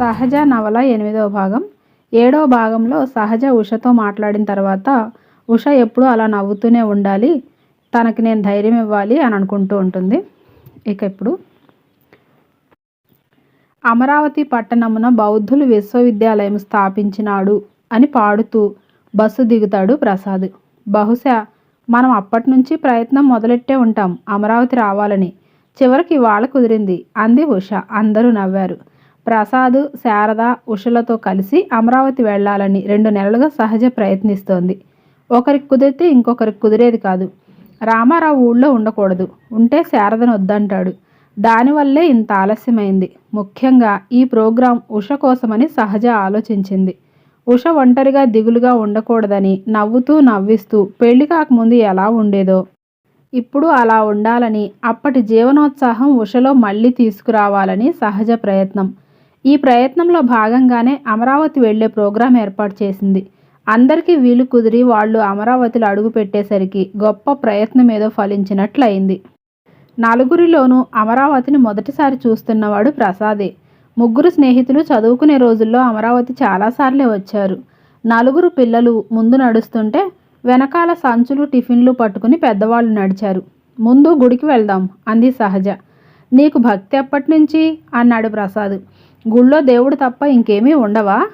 సహజ నవల ఎనిమిదవ భాగం. ఏడవ భాగంలో సహజ ఉషతో మాట్లాడిన తర్వాత ఉష ఎప్పుడూ అలా నవ్వుతూనే ఉండాలి. తనకి నేను ధైర్యం ఇవ్వాలి అని అనుకుంటూ ఉంటుంది. ఇక ఇప్పుడు అమరావతి పట్టణమున బౌద్ధులు విశ్వవిద్యాలయం స్థాపించినాడు అని పాడుతూ బస్సు దిగుతాడు ప్రసాద్. బహుశా మనం అప్పటి నుంచి ప్రయత్నం మొదలెట్టే ఉంటాం అమరావతి రావాలని. చివరికి వాళ్ళ కుదిరింది. అంది ఉష. అందరూ నవ్వారు. ప్రసాద్ శారద ఉషలతో కలిసి అమరావతి వెళ్ళాలని రెండు నెలలుగా సహజ ప్రయత్నిస్తోంది. ఒకరికి కుదిరితే ఇంకొకరికి కుదిరేది కాదు. రామారావు ఊళ్ళో ఉండకూడదు. ఉంటే శారదను వద్దంటాడు. దానివల్లే ఇంత ఆలస్యమైంది. ముఖ్యంగా ఈ ప్రోగ్రాం ఉష కోసమని సహజ ఆలోచించింది. ఉష ఒంటరిగా దిగులుగా ఉండకూడదని నవ్వుతూ నవ్విస్తూ పెళ్ళి కాకముందు ఎలా ఉండేదో ఇప్పుడు అలా ఉండాలని అప్పటి జీవనోత్సాహం ఉషలో మళ్ళీ తీసుకురావాలని సహజ ప్రయత్నం. ఈ ప్రయత్నంలో భాగంగానే అమరావతి వెళ్ళే ప్రోగ్రాం ఏర్పాటు చేసింది. అందరికీ వీలు కుదిరి వాళ్ళు అమరావతిలో అడుగుపెట్టేసరికి గొప్ప ప్రయత్నం ఏదో ఫలించినట్లయింది. నలుగురిలోనూ అమరావతిని మొదటిసారి చూస్తున్నవాడు ప్రసాదే. ముగ్గురు స్నేహితులు చదువుకునే రోజుల్లో అమరావతి చాలాసార్లే వచ్చారు. నలుగురు పిల్లలు ముందు నడుస్తుంటే వెనకాల సంచులు టిఫిన్లు పట్టుకుని పెద్దవాళ్ళు నడిచారు. ముందు గుడికి వెళ్దాం అంది సహజ. నీకు భక్తి ఎప్పటి నుంచి అన్నాడు ప్రసాద్. గుళ్ళో దేవుడు తప్ప ఇంకేమీ ఉండవా?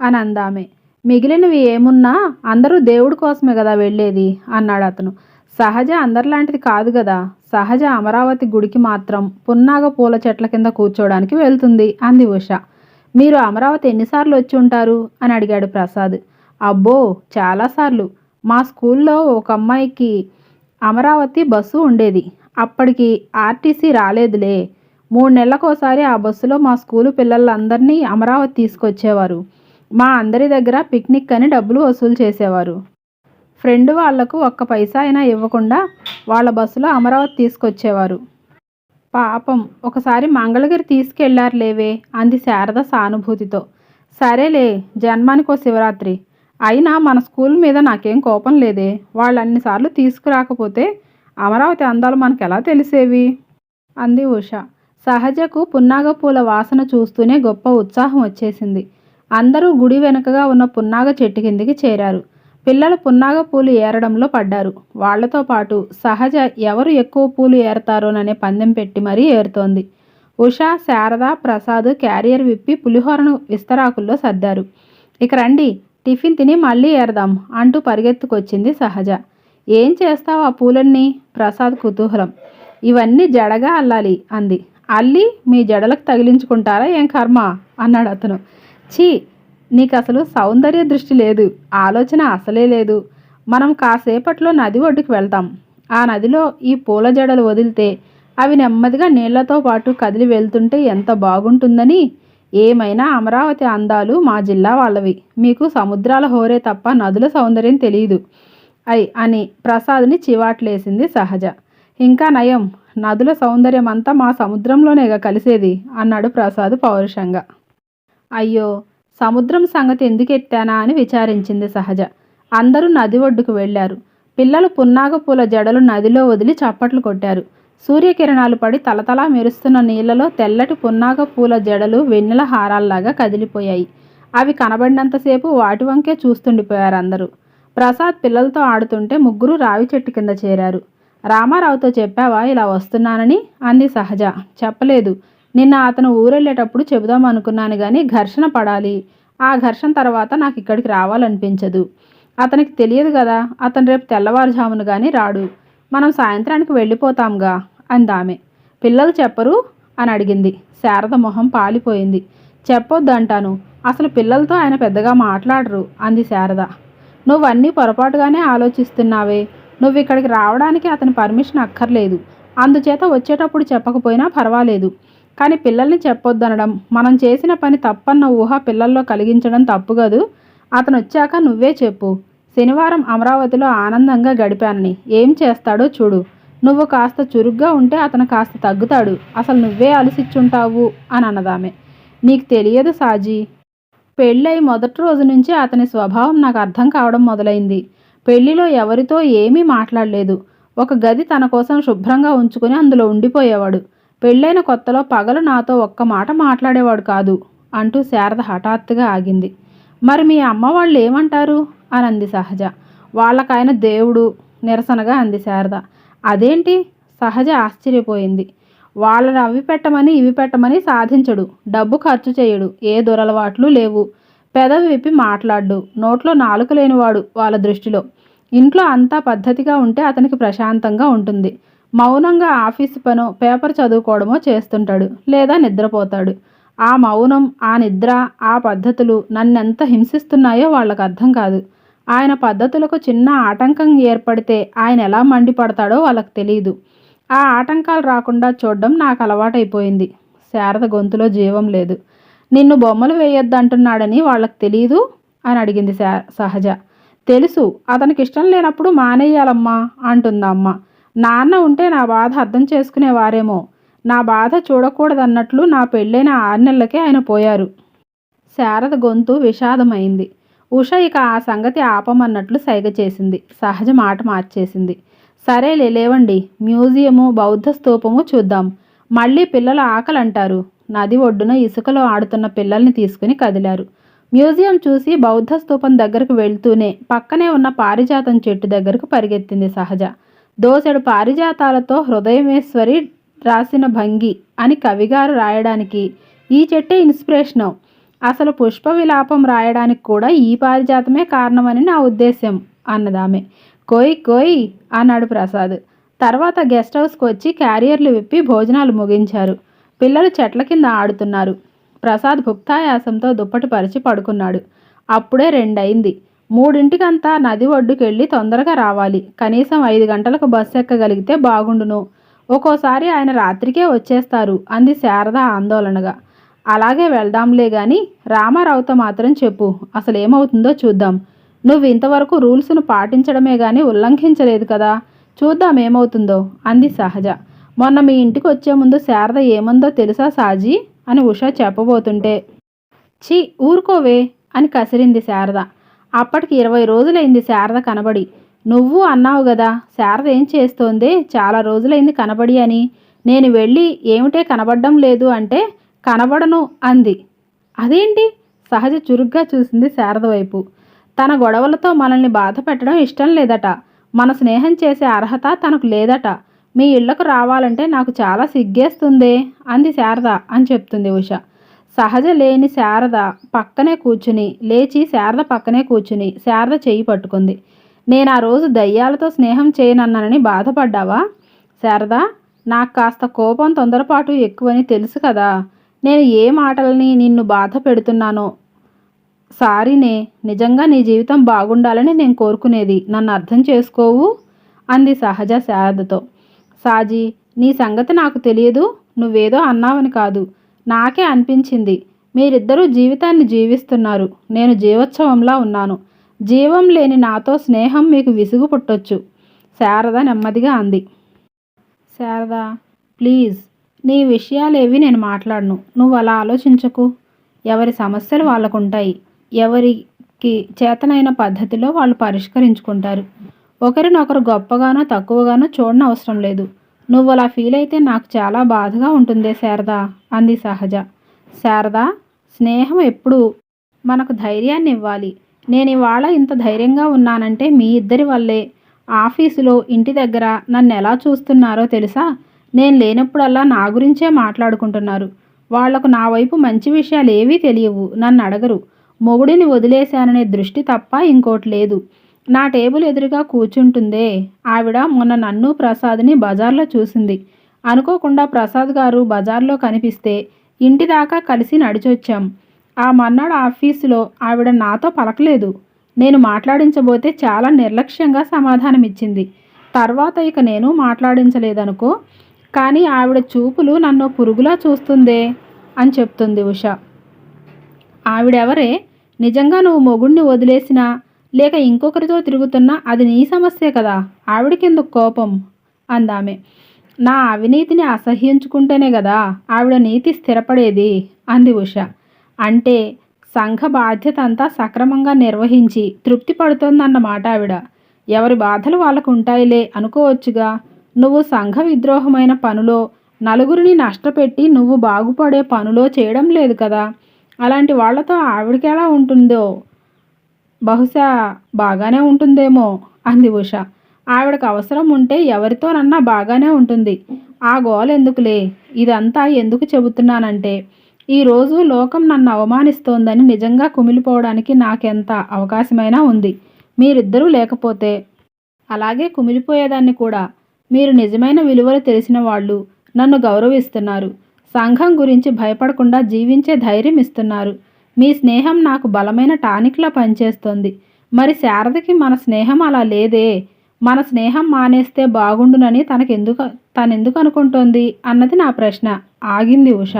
అని అందామే. మిగిలినవి ఏమున్నా అందరూ దేవుడి కోసమే కదా వెళ్ళేది? అన్నాడు అతను. సహజ అందరిలాంటిది కాదు కదా. సహజ అమరావతి గుడికి మాత్రం పున్నాగ పూల చెట్ల కింద కూర్చోవడానికి వెళ్తుంది అంది ఉష. మీరు అమరావతి ఎన్నిసార్లు వచ్చి ఉంటారు? అని అడిగాడు ప్రసాద్. అబ్బో చాలాసార్లు మా స్కూల్లో ఒక అమ్మాయికి అమరావతి బస్సు ఉండేది. అప్పటికి ఆర్టీసీ రాలేదులే. మూడు నెలలకోసారి ఆ బస్సులో మా స్కూలు పిల్లలందరినీ అమరావతి తీసుకొచ్చేవారు. మా అందరి దగ్గర పిక్నిక్ అని డబ్బులు వసూలు చేసేవారు. ఫ్రెండ్ వాళ్ళకు ఒక్క పైసా అయినా ఇవ్వకుండా వాళ్ళ బస్సులో అమరావతి తీసుకొచ్చేవారు. పాపం ఒకసారి మంగళగిరి తీసుకెళ్ళారులేవే అంది శారద సానుభూతితో. సరేలే జన్మానికో శివరాత్రి. అయినా మన స్కూల్ మీద నాకేం కోపం లేదే. వాళ్ళు అన్నిసార్లు తీసుకురాకపోతే అమరావతి అందాలు మనకు ఎలా తెలిసేవి? అంది ఉష. సహజకు పున్నాగ పూల వాసన చూస్తూనే గొప్ప ఉత్సాహం వచ్చేసింది. అందరూ గుడి వెనుకగా ఉన్న పున్నాగ చెట్టు కిందికి చేరారు. పిల్లలు పున్నాగ పూలు ఏరడంలో పడ్డారు. వాళ్ళతో పాటు సహజ ఎవరు ఎక్కువ పూలు ఏరతారోననే పందెం పెట్టి మరీ ఏరుతోంది. ఉష శారద ప్రసాద్ క్యారియర్ విప్పి పులిహోరను విస్తరాకుల్లో సర్దారు. ఇక రండి టిఫిన్ తిని మళ్ళీ ఏరదాం అంటూ పరిగెత్తుకొచ్చింది సహజ. ఏం చేస్తావు ఆ పూలన్నీ? ప్రసాద్ కుతూహలం. ఇవన్నీ జడగా అల్లాలి అంది. అల్లి మీ జడలకు తగిలించుకుంటారా? ఏం కర్మ? అన్నాడు అతను. ఛీ నీకు అసలు సౌందర్య దృష్టి లేదు ఆలోచన అసలే లేదు. మనం కాసేపట్లో నది ఒడ్డుకు వెళ్తాం. ఆ నదిలో ఈ పూల జడలు వదిలితే అవి నెమ్మదిగా నీళ్ళతో పాటు కదిలి వెళ్తుంటే ఎంత బాగుంటుందని? ఏమైనా అమరావతి అందాలు మా జిల్లా వాళ్ళవి. మీకు సముద్రాల హోరే తప్ప నదుల సౌందర్యం తెలియదు. అయ్ అని ప్రసాద్ని చివాట్లేసింది సహజ. ఇంకా నయం నదుల సౌందర్యం అంతా మా సముద్రంలోనేగా కలిసేది అన్నాడు ప్రసాద్ పౌరుషంగా. అయ్యో సముద్రం సంగతి ఎందుకు ఎత్తానా అని విచారించింది సహజ. అందరూ నది ఒడ్డుకు వెళ్ళారు పిల్లలు పున్నాగ పూల జడలు నదిలో వదిలి చప్పట్లు కొట్టారు. సూర్యకిరణాలు పడి తలతలా మెరుస్తున్న నీళ్ళలో తెల్లటి పున్నాగ పూల జడలు వెన్నెల హారాల్లాగా కదిలిపోయాయి. అవి కనబడినంతసేపు వాటి వంకే చూస్తుండిపోయారు అందరూ. ప్రసాద్ పిల్లలతో ఆడుతుంటే ముగ్గురు రావి చెట్టు కింద చేరారు. రామారావుతో చెప్పావా ఇలా వస్తున్నానని? అంది సహజ. చెప్పలేదు. నిన్న అతను ఊరెళ్ళేటప్పుడు చెబుదాం అనుకున్నాను కానీ ఘర్షణ పడాలి. ఆ ఘర్షణ తర్వాత నాకు ఇక్కడికి రావాలనిపించదు. అతనికి తెలియదు కదా అతను రేపు తెల్లవారుజామును కానీ రాడు. మనం సాయంత్రానికి వెళ్ళిపోతాంగా అందామె. పిల్లలు చెప్పరు? అని అడిగింది. శారద మొహం పాలిపోయింది. చెప్పొద్దు అంటాను అసలు పిల్లలతో ఆయన పెద్దగా మాట్లాడరు అంది శారద. నువ్వన్నీ పొరపాటుగానే ఆలోచిస్తున్నావే. నువ్వు ఇక్కడికి రావడానికి అతని పర్మిషన్ అక్కర్లేదు. అందుచేత వచ్చేటప్పుడు చెప్పకపోయినా పర్వాలేదు. కానీ పిల్లల్ని చెప్పొద్దనడం మనం చేసిన పని తప్పన్న ఊహ పిల్లల్లో కలిగించడం తప్పు కదూ? అతను వచ్చాక నువ్వే చెప్పు. శనివారం అమరావతిలో ఆనందంగా గడిపానని. ఏం చేస్తాడో చూడు. నువ్వు కాస్త చురుగ్గా ఉంటే అతను కాస్త తగ్గుతాడు. అసలు నువ్వే అలసిచ్చుంటావు అని అన్నదామె నీకు తెలియదు సాజీ. పెళ్ళై మొదటి రోజు నుంచి అతని స్వభావం నాకు అర్థం కావడం మొదలైంది. పెళ్ళిలో ఎవరితో ఏమీ మాట్లాడలేదు. ఒక గది తన కోసం శుభ్రంగా ఉంచుకుని అందులో ఉండిపోయేవాడు. పెళ్ళైన కొత్తలో పగలు నాతో ఒక్క మాట మాట్లాడేవాడు కాదు అంటూ శారద హఠాత్తుగా ఆగింది. మరి మీ అమ్మ వాళ్ళు ఏమంటారు? అని అంది సహజ. వాళ్ళకాయన దేవుడు నిరసనగా అంది శారద. అదేంటి? సహజ ఆశ్చర్యపోయింది. వాళ్ళని అవి పెట్టమని ఇవి పెట్టమని సాధించడు. డబ్బు ఖర్చు చేయడు. ఏ దురలవాట్లు లేవు. పెదవి విప్పి మాట్లాడు నోట్లో నాలుక లేనివాడు వాళ్ళ దృష్టిలో. ఇంట్లో అంతా పద్ధతిగా ఉంటే అతనికి ప్రశాంతంగా ఉంటుంది. మౌనంగా ఆఫీసు పనో పేపర్ చదువుకోవడమో చేస్తుంటాడు. లేదా నిద్రపోతాడు. ఆ మౌనం ఆ నిద్ర ఆ పద్ధతులు నన్నెంత హింసిస్తున్నాయో వాళ్ళకు అర్థం కాదు. ఆయన పద్ధతులకు చిన్న ఆటంకం ఏర్పడితే ఆయన ఎలా మండిపడతాడో వాళ్ళకి తెలియదు ఆ ఆటంకాలు రాకుండా చూడడం నాకు అలవాటైపోయింది శారద గొంతులో జీవం లేదు. నిన్ను బొమ్మలు వేయొద్దు అంటున్నాడని వాళ్ళకి తెలియదు అని అడిగింది సహజ. తెలుసు అతనికి ఇష్టం లేనప్పుడు మానేయాలమ్మా అంటుంది అమ్మ నాన్న ఉంటే నా బాధ అర్థం చేసుకునేవారేమో. నా బాధ చూడకూడదన్నట్లు నా పెళ్ళైన ఆరు నెలలకే ఆయన పోయారు. శారద గొంతు విషాదమైంది. ఉష ఇక ఆ సంగతి ఆపమన్నట్లు సైగ చేసింది. సహజ మాట మార్చేసింది. సరేలే లేవండి. మ్యూజియము బౌద్ధ స్తూపము చూద్దాం. మళ్ళీ పిల్లల ఆకలి అంటారు నది ఒడ్డున ఇసుకలో ఆడుతున్న పిల్లల్ని తీసుకుని కదిలారు. మ్యూజియం చూసి బౌద్ధ స్తూపం దగ్గరకు వెళ్తూనే పక్కనే ఉన్న పారిజాతం చెట్టు దగ్గరకు పరిగెత్తింది సహజ. దోసెడు పారిజాతాలతో హృదయమేశ్వరి రాసిన భంగి అని కవిగారు రాయడానికి ఈ చెట్టే ఇన్స్పిరేషను. అసలు పుష్ప విలాపం రాయడానికి కూడా ఈ పారిజాతమే కారణమని నా ఉద్దేశ్యం అన్నదామె. కోయ్ కోయ్ అన్నాడు ప్రసాద్. తర్వాత గెస్ట్ హౌస్కి వచ్చి క్యారియర్లు విప్పి భోజనాలు ముగించారు. పిల్లలు చెట్ల కింద ఆడుతున్నారు. ప్రసాద్ భుక్తాయాసంతో దుప్పటి పరిచి పడుకున్నాడు. అప్పుడే రెండయింది. మూడింటికంతా నది ఒడ్డుకెళ్ళి తొందరగా రావాలి. కనీసం ఐదు గంటలకు బస్సు ఎక్కగలిగితే బాగుండును. ఒక్కోసారి ఆయన రాత్రికే వచ్చేస్తారు అంది శారద ఆందోళనగా. అలాగే వెళ్దాంలే గాని రామారావుతో మాత్రం చెప్పు. అసలు ఏమవుతుందో చూద్దాం. నువ్వు ఇంతవరకు రూల్స్ను పాటించడమే కానీ ఉల్లంఘించలేదు కదా. చూద్దాం ఏమవుతుందో అంది సహజ. మొన్న మీ ఇంటికి వచ్చే ముందు శారద ఏమందో తెలుసా సాజీ? అని ఉష చెప్పబోతుంటే. ఛీ ఊరుకోవే అని కసిరింది శారద. అప్పటికి ఇరవై రోజులైంది శారద కనబడి. నువ్వు అన్నావు కదా శారద ఏం చేస్తోంది? చాలా రోజులైంది కనబడి అని. నేను వెళ్ళి ఏమిటే కనబడడం లేదు అంటే కనబడను అంది. అదేంటి? సహజ చురుగ్గా చూసింది శారద వైపు. తన గొడవలతో మనల్ని బాధ పెట్టడం ఇష్టం లేదట. మన స్నేహం చేసే అర్హత తనకు లేదట. మీ ఇళ్ళకు రావాలంటే నాకు చాలా సిగ్గేస్తుందే అంది శారద అని చెప్తుంది ఉష. సహజ లేని శారద పక్కనే కూర్చుని లేచి శారద పక్కనే కూర్చుని శారద చెయ్యి పట్టుకుంది. నేను ఆ రోజు దయ్యాలతో స్నేహం చేయనన్నానని బాధపడ్డావా? శారద నాకు కాస్త కోపం తొందరపాటు ఎక్కువని తెలుసు కదా. నేను ఏ మాటలని నిన్ను బాధ పెడుతున్నానో సారీనే నిజంగా నీ జీవితం బాగుండాలని నేను కోరుకునేది. నన్ను అర్థం చేసుకోవు అంది సహజ శారదతో. సాజీ నీ సంగతి నాకు తెలియదు. నువ్వేదో అన్నావని కాదు. నాకే అనిపించింది. మీరిద్దరూ జీవితాన్ని జీవిస్తున్నారు. నేను జీవోత్సవంలా ఉన్నాను. జీవం లేని నాతో స్నేహం మీకు విసుగు పుట్టొచ్చు. శారద నెమ్మదిగా అంది. శారద ప్లీజ్ నీ విషయాలేవి నేను మాట్లాడను. నువ్వు అలా ఆలోచించకు. ఎవరి సమస్యలు వాళ్ళకుంటాయి. ఎవరికి చేతనైన పద్ధతిలో వాళ్ళు పరిష్కరించుకుంటారు. ఒకరినొకరు గొప్పగానో తక్కువగానో చూడనవసరం అవసరం లేదు. నువ్వు అలా ఫీల్ అయితే నాకు చాలా బాధగా ఉంటుందే శారదా అంది సహజ. శారదా స్నేహం ఎప్పుడు మనకు ధైర్యాన్ని ఇవ్వాలి. నేను ఇవాళ ఇంత ధైర్యంగా ఉన్నానంటే మీ ఇద్దరి వల్లే. ఆఫీసులో ఇంటి దగ్గర నన్ను ఎలా చూస్తున్నారో తెలుసా? నేను లేనప్పుడల్లా నా గురించే మాట్లాడుకుంటున్నారు. వాళ్ళకు నా వైపు మంచి విషయాలు ఏవీ తెలియవు. నన్ను అడగరు. మొగుడిని వదిలేశాననే దృష్టి తప్ప ఇంకోటి లేదు. నా టేబుల్ ఎదురుగా కూర్చుంటుందే. ఆవిడ మొన్న నన్ను ప్రసాద్ని బజార్లో చూసింది. అనుకోకుండా ప్రసాద్ గారు బజార్లో కనిపిస్తే ఇంటి దాకా కలిసి నడిచొచ్చాం. ఆ మన్నాడు ఆఫీసులో ఆవిడ నాతో పలకలేదు. నేను మాట్లాడించబోతే చాలా నిర్లక్ష్యంగా సమాధానమిచ్చింది. తర్వాత ఇక నేను మాట్లాడించలేదనుకో కానీ ఆవిడ చూపులు నన్ను పురుగులా చూస్తుందే అని చెప్తుంది ఉష. ఆవిడెవరే? నిజంగా నువ్వు మొగుడిని వదిలేసినా లేక ఇంకొకరితో తిరుగుతున్నా అది నీ సమస్యే కదా. ఆవిడకెందుకు కోపం? అందామె. నా అవినీతిని అసహ్యించుకుంటేనే కదా ఆవిడ నీతి స్థిరపడేది అంది ఉష. అంటే సంఘ బాధ్యత అంతా సక్రమంగా నిర్వహించి తృప్తి పడుతోందన్నమాట ఆవిడ. ఎవరి బాధలు వాళ్ళకు ఉంటాయిలే అనుకోవచ్చుగా. నువ్వు సంఘ విద్రోహమైన పనులో నలుగురిని నష్టపెట్టి నువ్వు బాగుపడే పనులో చేయడం లేదు కదా. అలాంటి వాళ్ళతో ఆవిడకి ఎలా ఉంటుందో? బహుశా బాగానే ఉంటుందేమో? అంది ఉష. ఆవిడకు అవసరం ఉంటే ఎవరితోనన్నా బాగానే ఉంటుంది. ఆ గోల ఎందుకులే? ఇదంతా ఎందుకు చెబుతున్నానంటే ఈరోజు లోకం నన్ను అవమానిస్తోందని నిజంగా కుమిలిపోవడానికి నాకెంత అవకాశమైనా ఉంది. మీరిద్దరూ లేకపోతే అలాగే కుమిలిపోయేదాన్ని కూడా. మీరు నిజమైన విలువలు తెలిసిన వాళ్ళు నన్ను గౌరవిస్తున్నారు. సంఘం గురించి భయపడకుండా జీవించే ధైర్యం ఇస్తున్నారు. మీ స్నేహం నాకు బలమైన టానిక్లా పనిచేస్తుంది. మరి శారదకి మన స్నేహం అలా లేదే? మన స్నేహం మానేస్తే బాగుండునని తనకెందుకు తనెందుకు అనుకుంటోంది? అన్నది నా ప్రశ్న. ఆగింది ఉష.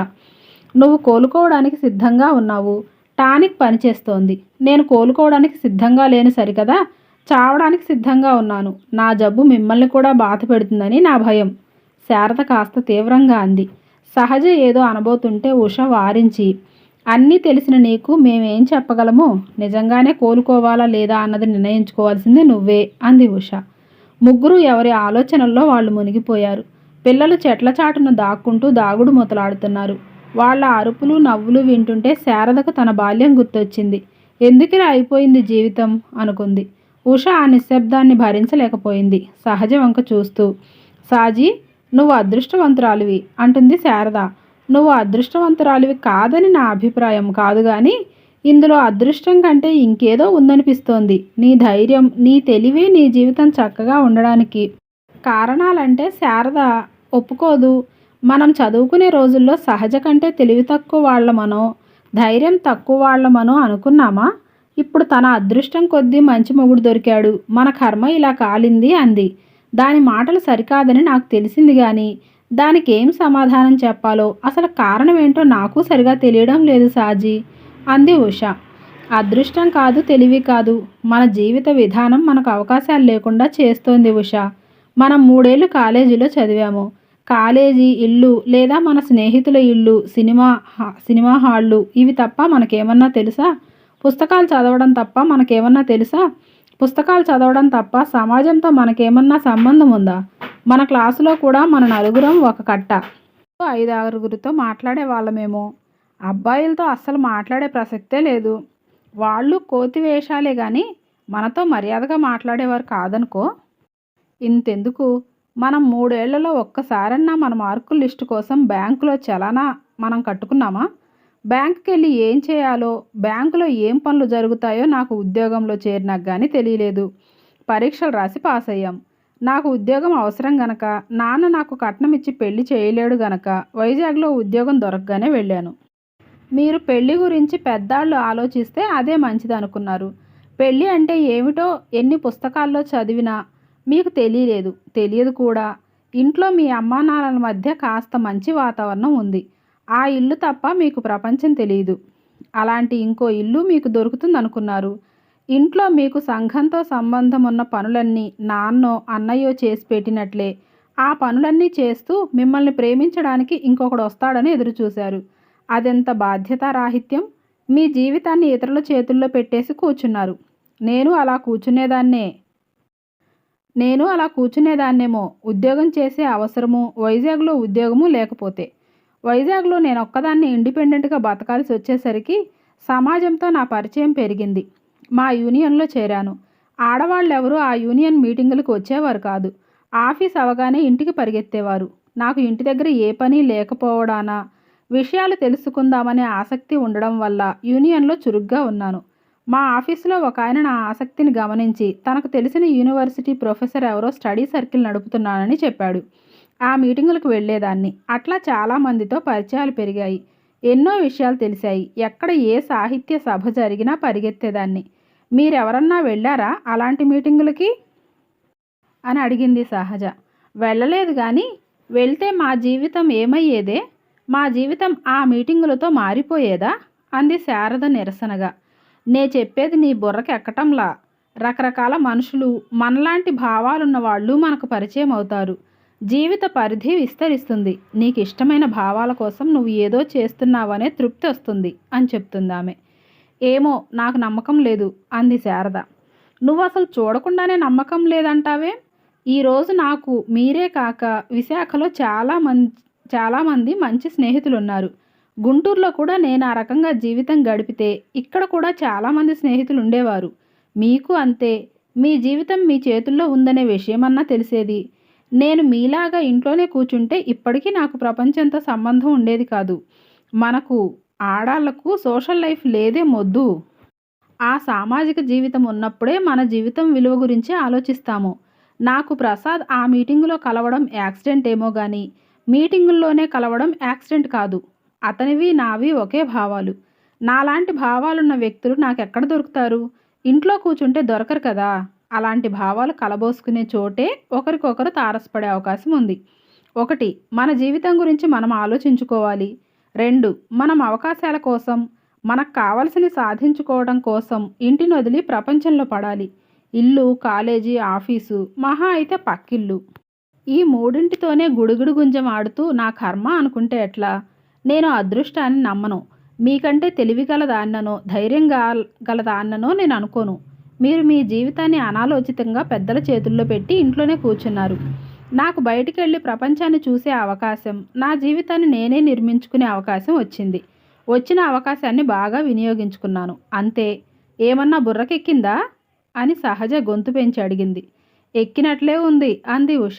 నువ్వు కోలుకోవడానికి సిద్ధంగా ఉన్నావు. టానిక్ పనిచేస్తోంది. నేను కోలుకోవడానికి సిద్ధంగా లేను సరికదా? చావడానికి సిద్ధంగా ఉన్నాను. నా జబ్బు మిమ్మల్ని కూడా బాధ పెడుతుందని నా భయం. శారద కాస్త తీవ్రంగా అంది. సహజ ఏదో అనబోతుంటే ఉష వారించి అన్నీ తెలిసిన నీకు మేమేం చెప్పగలము నిజంగానే కోలుకోవాలా లేదా అన్నది నిర్ణయించుకోవాల్సింది నువ్వే అంది ఉష. ముగ్గురు ఎవరి ఆలోచనల్లో వాళ్ళు మునిగిపోయారు. పిల్లలు చెట్ల చాటును దాక్కుంటూ దాగుడు మొదలాడుతున్నారు వాళ్ళ అరుపులు నవ్వులు వింటుంటే శారదకు తన బాల్యం గుర్తొచ్చింది. ఎందుకిలా అయిపోయింది జీవితం? అనుకుంది. ఉష ఆ నిశ్శబ్దాన్ని భరించలేకపోయింది సహజ వంక చూస్తూ. సాజీ నువ్వు అదృష్టవంతురాలివి అంటుంది శారద. నువ్వు అదృష్టవంతురాలివి కాదని నా అభిప్రాయం కాదు కానీ ఇందులో అదృష్టం కంటే ఇంకేదో ఉందనిపిస్తోంది. నీ ధైర్యం నీ తెలివే నీ జీవితం చక్కగా ఉండడానికి. కారణాలంటే శారద ఒప్పుకోదు. మనం చదువుకునే రోజుల్లో సహజ కంటే తెలివి తక్కువ వాళ్ళమనో ధైర్యం తక్కువ వాళ్ళమనో అనుకున్నామా? ఇప్పుడు తన అదృష్టం కొద్దీ మంచి మొగుడు దొరికాడు. మన కర్మ ఇలా కాలింది అంది. దాని మాటలు సరికాదని నాకు తెలిసింది కానీ దానికి ఏం సమాధానం చెప్పాలో? అసలు కారణం ఏంటో నాకు సరిగా తెలియడం లేదు సాజీ అంది ఉష. అదృష్టం కాదు తెలివి కాదు. మన జీవిత విధానం మనకు అవకాశాలు లేకుండా చేస్తోంది ఉష. మనం మూడేళ్ళు కాలేజీలో చదివాము. కాలేజీ ఇల్లు లేదా మన స్నేహితుల ఇల్లు సినిమా హా- సినిమా హాళ్ళు ఇవి తప్ప మనకేమన్నా తెలుసా? పుస్తకాలు చదవడం తప్ప మనకేమన్నా తెలుసా? పుస్తకాలు చదవడం తప్ప సమాజంతో మనకేమన్నా సంబంధం ఉందా? మన క్లాసులో కూడా మన నలుగురం ఒక కట్ట. ఐదు ఆరుగురితో మాట్లాడే వాళ్ళమేమో. అబ్బాయిలతో అస్సలు మాట్లాడే ప్రసక్తే లేదు. వాళ్ళు కోతి వేషాలే కానీ మనతో మర్యాదగా మాట్లాడేవారు కాదనుకో. ఇంతెందుకు? మనం మూడేళ్ళలో ఒక్కసారన్నా మన మార్కుల లిస్టు కోసం బ్యాంకులో చలానా మనం కట్టుకున్నామా? బ్యాంకుకి వెళ్ళి ఏం చేయాలో బ్యాంకులో ఏం పనులు జరుగుతాయో నాకు ఉద్యోగంలో చేరినాక కానీ తెలియలేదు. పరీక్షలు రాసి పాస్ అయ్యాం నాకు ఉద్యోగం అవసరం గనక నాన్న నాకు కట్నం ఇచ్చి పెళ్ళి చేయలేడు గనక వైజాగ్లో ఉద్యోగం దొరకగానే వెళ్ళాను. మీరు పెళ్ళి గురించి పెద్దాళ్ళు ఆలోచిస్తే అదే మంచిది అనుకున్నారు. పెళ్ళి అంటే ఏమిటో ఎన్ని పుస్తకాల్లో చదివినా మీకు తెలియలేదు. తెలియదు కూడా. ఇంట్లో మీ అమ్మానాన్నల మధ్య కాస్త మంచి వాతావరణం ఉంది. ఆ ఇల్లు తప్ప మీకు ప్రపంచం తెలియదు అలాంటి ఇంకో ఇల్లు మీకు దొరుకుతుంది అనుకున్నారు ఇంట్లో మీకు సంఘంతో సంబంధం ఉన్న పనులన్నీ నాన్నో అన్నయ్యో చేసి పెట్టినట్లే. ఆ పనులన్నీ చేస్తూ మిమ్మల్ని ప్రేమించడానికి ఇంకొకడు వస్తాడని ఎదురుచూశారు. అదెంత బాధ్యతారాహిత్యం? మీ జీవితాన్ని ఇతరుల చేతుల్లో పెట్టేసి కూర్చున్నారు. నేను అలా కూర్చునేదాన్నే. నేను అలా కూర్చునేదాన్నేమో. ఉద్యోగం చేసే అవసరము వైజాగ్లో ఉద్యోగము లేకపోతే. వైజాగ్లో నేను ఒక్కదాన్ని ఇండిపెండెంట్గా బతకాల్సి వచ్చేసరికి సమాజంతో నా పరిచయం పెరిగింది. మా యూనియన్లో చేరాను. ఆడవాళ్ళెవరూ ఆ యూనియన్ మీటింగులకు వచ్చేవారు కాదు. ఆఫీస్ అవగానే ఇంటికి పరిగెత్తేవారు. నాకు ఇంటి దగ్గర ఏ పని లేకపోవడానా విషయాలు తెలుసుకుందామనే ఆసక్తి ఉండడం వల్ల యూనియన్లో చురుగ్గా ఉన్నాను. మా ఆఫీసులో ఒక ఆయన నా ఆసక్తిని గమనించి తనకు తెలిసిన యూనివర్సిటీ ప్రొఫెసర్ ఎవరో స్టడీ సర్కిల్ నడుపుతున్నానని చెప్పాడు. ఆ మీటింగులకు వెళ్ళేదాన్ని. అట్లా చాలామందితో పరిచయాలు పెరిగాయి. ఎన్నో విషయాలు తెలిసాయి. ఎక్కడ ఏ సాహిత్య సభ జరిగినా పరిగెత్తేదాన్ని. మీరెవరన్నా వెళ్ళారా అలాంటి మీటింగులకి? అని అడిగింది సహజ. వెళ్ళలేదు కానీ వెళ్తే మా జీవితం ఏమయ్యేదే? మా జీవితం ఆ మీటింగులతో మారిపోయేదా? అంది శారద నిరసనగా. నే చెప్పేది నీ బుర్రకి ఎక్కటంలా? రకరకాల మనుషులు మనలాంటి భావాలున్న వాళ్ళు మనకు పరిచయం అవుతారు జీవిత పరిధి విస్తరిస్తుంది. నీకు ఇష్టమైన భావాల కోసం నువ్వు ఏదో చేస్తున్నావనే తృప్తి వస్తుంది అని చెప్తుంది ఆమె ఏమో నాకు నమ్మకం లేదు అంది శారద. నువ్వు అసలు చూడకుండానే నమ్మకం లేదంటావే? ఈరోజు నాకు మీరే కాక విశాఖలో చాలా మంది చాలామంది మంచి స్నేహితులు ఉన్నారు గుంటూరులో కూడా నేను ఆ రకంగా జీవితం గడిపితే ఇక్కడ కూడా చాలామంది స్నేహితులు ఉండేవారు మీకు అంతే. మీ జీవితం మీ చేతుల్లో ఉందనే విషయమన్నా తెలిసేది. నేను మీలాగా ఇంట్లోనే కూర్చుంటే ఇప్పటికీ నాకు ప్రపంచంతో సంబంధం ఉండేది కాదు. మనకు ఆడాళ్ళకు సోషల్ లైఫ్ లేదే మొద్దు. ఆ సామాజిక జీవితం ఉన్నప్పుడే మన జీవితం విలువ గురించి ఆలోచిస్తాము. నాకు ప్రసాద్ ఆ మీటింగులో కలవడం యాక్సిడెంట్ ఏమో కానీ మీటింగుల్లోనే కలవడం యాక్సిడెంట్ కాదు. అతనివి నావి ఒకే భావాలు. నాలాంటి భావాలున్న వ్యక్తులు నాకెక్కడ దొరుకుతారు? ఇంట్లో కూర్చుంటే దొరకరు కదా. అలాంటి భావాలు కలబోసుకునే చోటే ఒకరికొకరు తారసపడే అవకాశం ఉంది. ఒకటి మన జీవితం గురించి మనం ఆలోచించుకోవాలి. రెండు మనం అవకాశాల కోసం మనకు కావలసినవి సాధించుకోవడం కోసం ఇంటిని వదిలి ప్రపంచంలో పడాలి. ఇల్లు కాలేజీ ఆఫీసు మహా అయితే పక్కిల్లు. ఈ మూడింటితోనే గుడుగుడు గుంజం ఆడుతూ నా కర్మ అనుకుంటే ఎట్లా? నేను అదృష్టాన్ని నమ్మను. మీకంటే తెలివి గలదాన్ననో ధైర్యం గలదాన్ననో నేను అనుకోను. మీరు మీ జీవితాన్ని అనాలోచితంగా పెద్దల చేతుల్లో పెట్టి ఇంట్లోనే కూర్చున్నారు. నాకు బయటికి వెళ్ళి ప్రపంచాన్ని చూసే అవకాశం నా జీవితాన్ని నేనే నిర్మించుకునే అవకాశం వచ్చింది. వచ్చిన అవకాశాన్ని బాగా వినియోగించుకున్నాను. అంతే ఏమన్నా బుర్రకెక్కిందా? అని సహజ గొంతు పెంచి అడిగింది. ఎక్కినట్లే ఉంది అంది ఉష.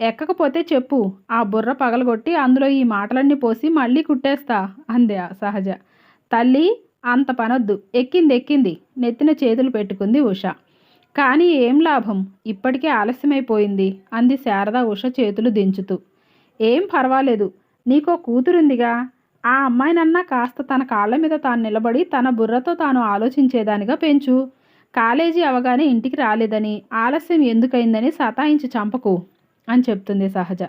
ఎక్కకపోతే చెప్పు ఆ బుర్ర పగలగొట్టి అందులో ఈ మాటలన్నీ పోసి మళ్ళీ కుట్టేస్తా అంది సహజ. తల్లి అంత పనొద్దు. ఎక్కింది ఎక్కింది. నెత్తిన చేతులు పెట్టుకుంది ఉష. కానీ ఏం లాభం? ఇప్పటికే ఆలస్యమైపోయింది అంది శారద ఉష చేతులు దించుతూ. ఏం పర్వాలేదు. నీకో కూతురుందిగా. ఆ అమ్మాయినన్నా కాస్త తన కాళ్ళ మీద తాను నిలబడి తన బుర్రతో తాను ఆలోచించేదానిగా పెంచు. కాలేజీ అవగానే ఇంటికి రాలేదని ఆలస్యం ఎందుకైందని సతాయించి చంపకు అని చెప్తుంది సహజ.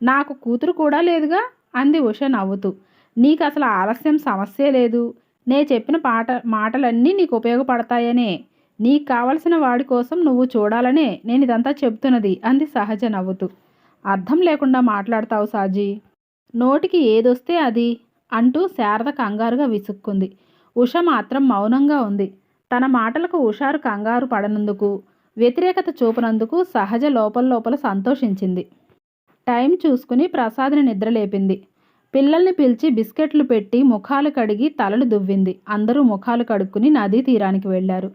నాకు కూతురు కూడా లేదుగా? అంది ఉష నవ్వుతూ. నీకు అసలు ఆలస్యం సమస్యే లేదు. నే చెప్పిన పాట మాటలన్నీ నీకు ఉపయోగపడతాయనే. నీకు కావలసిన వాడి కోసం నువ్వు చూడాలనే నేను ఇదంతా చెప్తున్నది అంది సహజ నవ్వుతూ. అర్థం లేకుండా మాట్లాడతావు సాజీ. నోటికి ఏదొస్తే అది అంటూ శారద కంగారుగా విసుక్కుంది. ఉష మాత్రం మౌనంగా ఉంది. తన మాటలకు ఉషారు కంగారు పడనందుకు వ్యతిరేకత చూపనందుకు సహజ లోపల లోపల సంతోషించింది. టైం చూసుకుని ప్రసాద్ని నిద్రలేపింది. పిల్లల్ని పిలిచి బిస్కెట్లు పెట్టి ముఖాలు కడిగి తలలు దువ్వింది. అందరూ ముఖాలు కడుక్కుని నదీ తీరానికి వెళ్ళారు.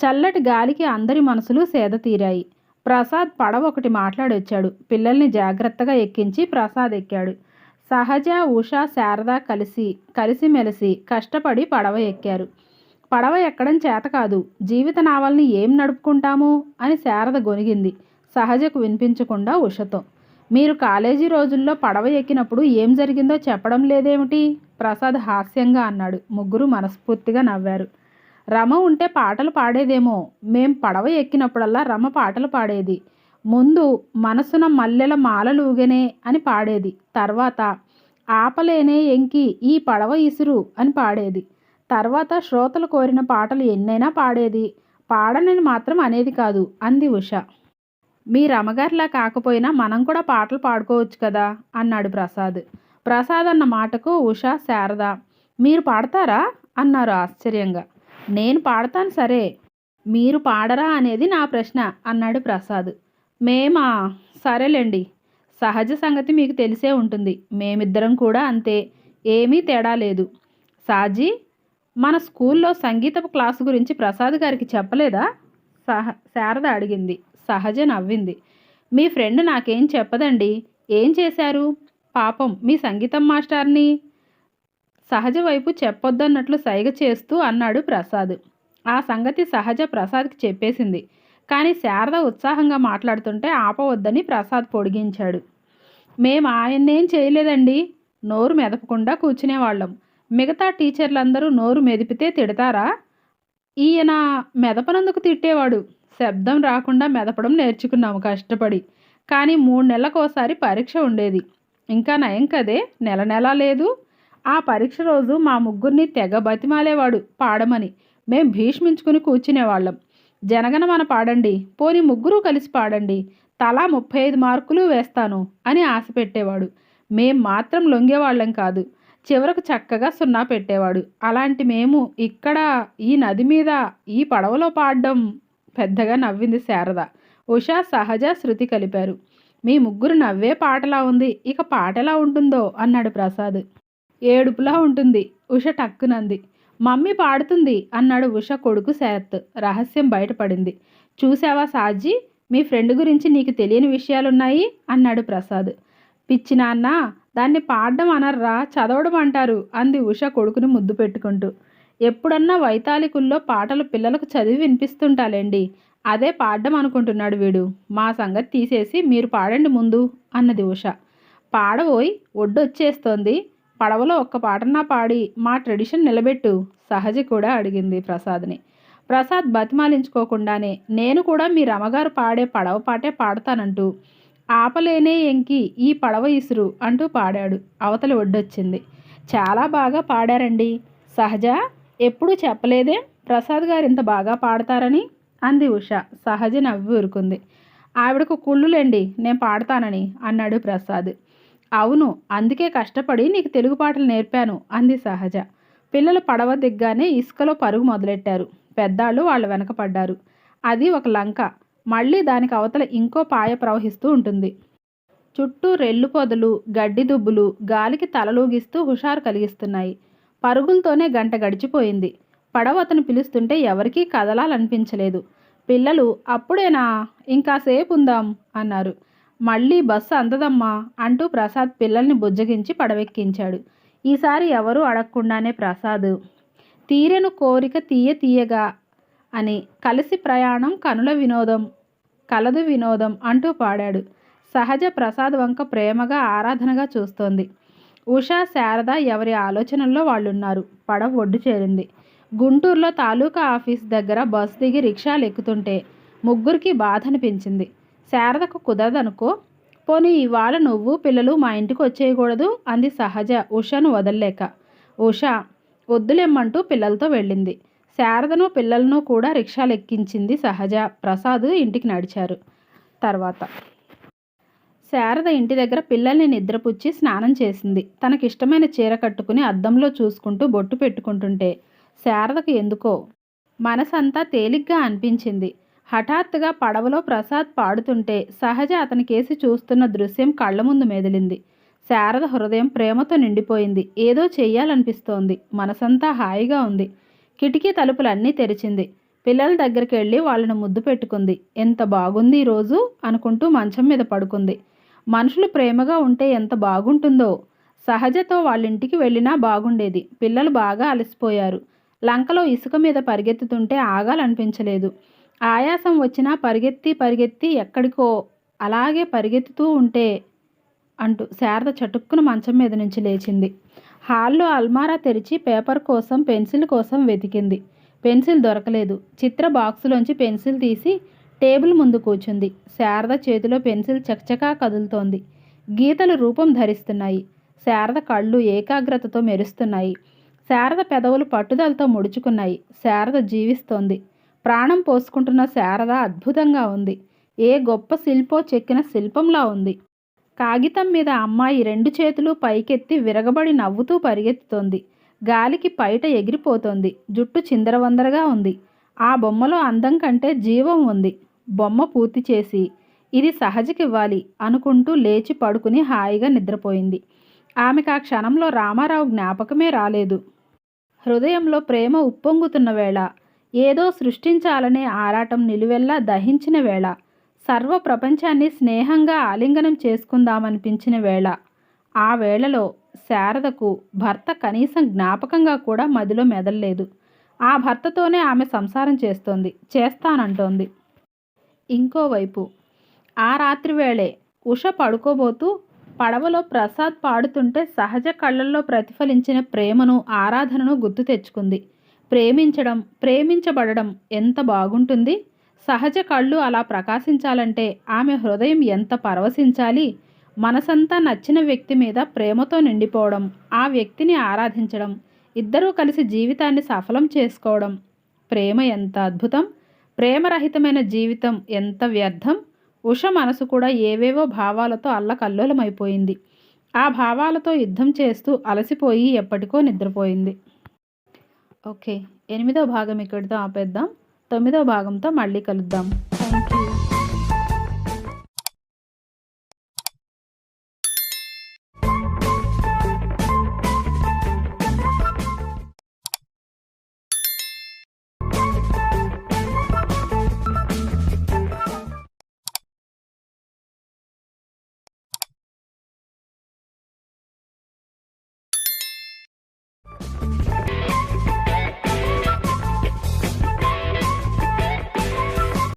చల్లటి గాలికి అందరి మనసులు సేద తీరాయి. ప్రసాద్ పడవ ఒకటి మాట్లాడొచ్చాడు. పిల్లల్ని జాగ్రత్తగా ఎక్కించి ప్రసాద్ ఎక్కాడు. సహజ ఉష శారద కలిసి కలిసిమెలిసి కష్టపడి పడవ ఎక్కారు. పడవ ఎక్కడం చేత కాదు. జీవిత నావల్ని ఏం నడుపుకుంటాము? అని శారద గొనిగింది. సహజకు వినిపించకుండా ఉషతో. మీరు కాలేజీ రోజుల్లో పడవ ఎక్కినప్పుడు ఏం జరిగిందో చెప్పడం లేదేమిటి? ప్రసాద్ హాస్యంగా అన్నాడు. ముగ్గురు మనస్ఫూర్తిగా నవ్వారు. రమ ఉంటే పాటలు పాడేదేమో. మేం పడవ ఎక్కినప్పుడల్లా రమ పాటలు పాడేది. ముందు మనసున మల్లెల మాలలుగనే అని పాడేది. తర్వాత ఆపలేనే ఎంకి ఈ పడవ ఇసురు అని పాడేది. తర్వాత శ్రోతలు కోరిన పాటలు ఎన్నైనా పాడేది. పాడనని మాత్రం అనేది కాదు అంది ఉష. మీరు అమ్మగారిలా కాకపోయినా మనం కూడా పాటలు పాడుకోవచ్చు కదా అన్నాడు ప్రసాద్. ప్రసాద్ అన్న మాటకు ఉష శారద మీరు పాడతారా? అన్నారు ఆశ్చర్యంగా. నేను పాడతాను సరే మీరు పాడరా అనేది నా ప్రశ్న అన్నాడు ప్రసాద్. మేమా? సరేలేండి. సహజ సంగతి మీకు తెలిసే ఉంటుంది. మేమిద్దరం కూడా అంతే ఏమీ తేడా లేదు. సాజీ మన స్కూల్లో సంగీతపు క్లాసు గురించి ప్రసాద్ గారికి చెప్పలేదా? సహ శారద అడిగింది. సహజ నవ్వింది. మీ ఫ్రెండ్ నాకేం చెప్పదండి? ఏం చేశారు? పాపం మీ సంగీతం మాస్టర్ని సహజ వైపు చెప్పొద్దన్నట్లు సైగ చేస్తూ అన్నాడు ప్రసాద్. ఆ సంగతి సహజ ప్రసాద్కి చెప్పేసింది. కానీ శారద ఉత్సాహంగా మాట్లాడుతుంటే ఆపవద్దని ప్రసాద్ పొడిగించాడు. మేము ఆయన్నేం చేయలేదండి. నోరు మెదపకుండా కూర్చునేవాళ్ళం. మిగతా టీచర్లందరూ నోరు మెదిపితే తిడతారా? ఈయన మెదపనందుకు తిట్టేవాడు. శబ్దం రాకుండా మెదపడం నేర్చుకున్నాము కష్టపడి. కానీ మూడు నెలలకోసారి పరీక్ష ఉండేది. ఇంకా నయం కదే నెల నెల లేదు. ఆ పరీక్ష రోజు మా ముగ్గురిని తెగ బతిమాలేవాడు పాడమని. మేం భీష్మించుకుని కూర్చునేవాళ్ళం. జనగణమన పాడండి పోని ముగ్గురు కలిసి పాడండి. తలా ముప్పై ఐదు మార్కులు వేస్తాను అని ఆశ పెట్టేవాడు. మేం మాత్రం లొంగేవాళ్ళం కాదు. చివరకు చక్కగా సున్నా పెట్టేవాడు. అలాంటి మేము ఇక్కడ ఈ నది మీద ఈ పడవలో పాడడం పెద్దగా నవ్వింది శారద. ఉషా సహజ శృతి కలిపారు. మీ ముగ్గురు నవ్వే పాటలా ఉంది. ఇక పాట ఎలా ఉంటుందో? అన్నాడు ప్రసాద్. ఏడుపులా ఉంటుంది. ఉష టక్కునంది. మమ్మీ పాడుతుంది అన్నాడు ఉష కొడుకు శరత్. రహస్యం బయటపడింది. చూసావా సాజీ? మీ ఫ్రెండ్ గురించి నీకు తెలియని విషయాలున్నాయి? అన్నాడు ప్రసాద్. పిచ్చి నాన్న దాన్ని పాడడం అనర్రా చదవడం అంటారు అంది ఉష కొడుకుని ముద్దు పెట్టుకుంటూ. ఎప్పుడన్నా వైతాళికుల్లో పాటలు పిల్లలకు చదివి వినిపిస్తుంటాలేండి. అదే పాడడం అనుకుంటున్నాడు వీడు. మా సంగతి తీసేసి మీరు పాడండి ముందు అన్నది ఉష. పాడబోయి ఒడ్డొచ్చేస్తోంది. పడవలో ఒక్క పాటన్నా పాడి మా ట్రెడిషన్ నిలబెట్టు సహజ కూడా అడిగింది ప్రసాద్ని. ప్రసాద్ బతిమాలించుకోకుండానే నేను కూడా మీ రమగారు పాడే పడవ పాటే పాడతానంటూ ఆపలేనే ఎంకి ఈ పడవ ఇసురు అంటూ పాడాడు. అవతలి ఒడ్డొచ్చింది. చాలా బాగా పాడారండి. సహజ? ఎప్పుడూ చెప్పలేదే ప్రసాద్ గారు ఇంత బాగా పాడతారని? అంది ఉష. సహజ నవ్వి ఊరుకుంది. ఆవిడకు కుళ్ళులేండి నేను పాడతానని అన్నాడు ప్రసాద్. అవును అందుకే కష్టపడి నీకు తెలుగు పాటలు నేర్పాను అంది సహజ. పిల్లలు పడవ దిగ్గానే ఇసుకలో పరుగు మొదలెట్టారు. పెద్దాళ్ళు వాళ్ళు వెనకపడ్డారు. అది ఒక లంక. మళ్ళీ దానికి అవతల ఇంకో పాయ ప్రవహిస్తూ ఉంటుంది. చుట్టూ రెల్లు పొదలు గడ్డి దుబ్బులు గాలికి తలలూగిస్తూ హుషారు కలిగిస్తున్నాయి. పరుగులతోనే గంట గడిచిపోయింది. పడవ అతను పిలుస్తుంటే ఎవరికీ కదలాలనిపించలేదు. పిల్లలు అప్పుడేనా? ఇంకాసేపు ఉందాం అన్నారు. మళ్ళీ బస్సు అందదమ్మా అంటూ ప్రసాద్ పిల్లల్ని బుజ్జగించి పడవెక్కించాడు. ఈసారి ఎవరూ అడగకుండానే ప్రసాద్ తీరెను కోరిక తీయ తీయగా అని కలిసి ప్రయాణం కనుల వినోదం కలదు వినోదం అంటూ పాడాడు. సహజ ప్రసాద్ వంక ప్రేమగా ఆరాధనగా చూస్తోంది. ఉషా శారద ఎవరి ఆలోచనల్లో వాళ్ళున్నారు? పడవ ఒడ్డు చేరింది. గుంటూరులో తాలూకా ఆఫీస్ దగ్గర బస్ దిగి రిక్షాలు ఎక్కుతుంటే ముగ్గురికి బాధ అనిపించింది శారదకు కుదరదనుకో పోనీ ఇవాళ నువ్వు పిల్లలు మా ఇంటికి వచ్చేయకూడదు అంది సహజ ఉషను వదల్లేక. ఉష వద్దులేమ్మంటూ పిల్లలతో వెళ్ళింది. శారదను పిల్లలను కూడా రిక్షాలు ఎక్కించింది సహజ. ప్రసాద్ ఇంటికి నడిచారు. తర్వాత శారద ఇంటి దగ్గర పిల్లల్ని నిద్రపుచ్చి స్నానం చేసింది. తనకిష్టమైన చీర కట్టుకుని అద్దంలో చూసుకుంటూ బొట్టు పెట్టుకుంటుంటే శారదకు ఎందుకో మనసంతా తేలిగ్గా అనిపించింది. హఠాత్తుగా పడవలో ప్రసాద్ పాడుతుంటే సహజ అతనికేసి చూస్తున్న దృశ్యం కళ్ళ ముందు మెదిలింది. శారద హృదయం ప్రేమతో నిండిపోయింది. ఏదో చెయ్యాలనిపిస్తోంది. మనసంతా హాయిగా ఉంది. కిటికీ తలుపులన్నీ తెరిచింది. పిల్లల దగ్గరికి వెళ్ళి వాళ్ళని ముద్దు పెట్టుకుంది. ఎంత బాగుంది ఈరోజు అనుకుంటూ మంచం మీద పడుకుంది. మనుషులు ప్రేమగా ఉంటే ఎంత బాగుంటుందో. సహజతో వాళ్ళింటికి వెళ్ళినా బాగుండేది. పిల్లలు బాగా అలసిపోయారు. లంకలో ఇసుక మీద పరిగెత్తుతుంటే ఆగాలనిపించలేదు. ఆయాసం వచ్చినా పరిగెత్తి పరిగెత్తి ఎక్కడికో అలాగే పరిగెత్తుతూ ఉంటే అంటూ శారద చటుక్కున మంచం మీద నుంచి లేచింది. హాల్లో అల్మారా తెరిచి పేపర్ కోసం పెన్సిల్ కోసం వెతికింది. పెన్సిల్ దొరకలేదు. చిత్ర బాక్సులోంచి పెన్సిల్ తీసి టేబుల్ ముందు కూర్చుంది. శారద చేతిలో పెన్సిల్ చకచకా కదులుతోంది. గీతలు రూపం ధరిస్తున్నాయి. శారద కళ్ళు ఏకాగ్రతతో మెరుస్తున్నాయి. శారద పెదవులు పట్టుదలతో ముడుచుకున్నాయి. శారద జీవిస్తోంది. ప్రాణం పోసుకుంటున్న శారద అద్భుతంగా ఉంది. ఏ గొప్ప శిల్పో చెక్కిన శిల్పంలా ఉంది. కాగితం మీద అమ్మాయి రెండు చేతులు పైకెత్తి విరగబడి నవ్వుతూ పరిగెత్తుతోంది. గాలికి పైట ఎగిరిపోతోంది. జుట్టు చిందరవందరగా ఉంది. ఆ బొమ్మలో అందం కంటే జీవం ఉంది. బొమ్మ పూర్తి చేసి ఇది సహజకివ్వాలి అనుకుంటూ లేచి పడుకుని హాయిగా నిద్రపోయింది. ఆమెకు ఆ క్షణంలో రామారావు జ్ఞాపకమే రాలేదు. హృదయంలో ప్రేమ ఉప్పొంగుతున్న వేళ ఏదో సృష్టించాలనే ఆరాటం నిలువెల్లా దహించిన వేళ సర్వ ప్రపంచాన్ని స్నేహంగా ఆలింగనం చేసుకుందామనిపించిన వేళ ఆ వేళలో శారదకు భర్త కనీసం జ్ఞాపకంగా కూడా మదిలో మెదల్లేదు. ఆ భర్తతోనే ఆమె సంసారం చేస్తోంది చేస్తానంటోంది. ఇంకోవైపు ఆ రాత్రి వేళే ఉష పడుకోబోతూ పడవలో ప్రసాద్ పాడుతుంటే సహజ కళ్ళల్లో ప్రతిఫలించిన ప్రేమను ఆరాధనను గుర్తు తెచ్చుకుంది. ప్రేమించడం ప్రేమించబడడం ఎంత బాగుంటుంది? సహజ కళ్ళు అలా ప్రకాశించాలంటే ఆమె హృదయం ఎంత పరవశించాలి? మనసంతా నచ్చిన వ్యక్తి మీద ప్రేమతో నిండిపోవడం ఆ వ్యక్తిని ఆరాధించడం ఇద్దరూ కలిసి జీవితాన్ని సఫలం చేసుకోవడం ప్రేమ ఎంత అద్భుతం! ప్రేమరహితమైన జీవితం ఎంత వ్యర్థం? ఉష మనసు కూడా ఏవేవో భావాలతో అల్లకల్లోలమైపోయింది. ఆ భావాలతో యుద్ధం చేస్తూ అలసిపోయి ఎప్పటికో నిద్రపోయింది. ఓకే ఎనిమిదో భాగం ఇక్కడితో ఆపేద్దాం. తొమ్మిదో భాగంతో మళ్ళీ కలుద్దాం. Thank you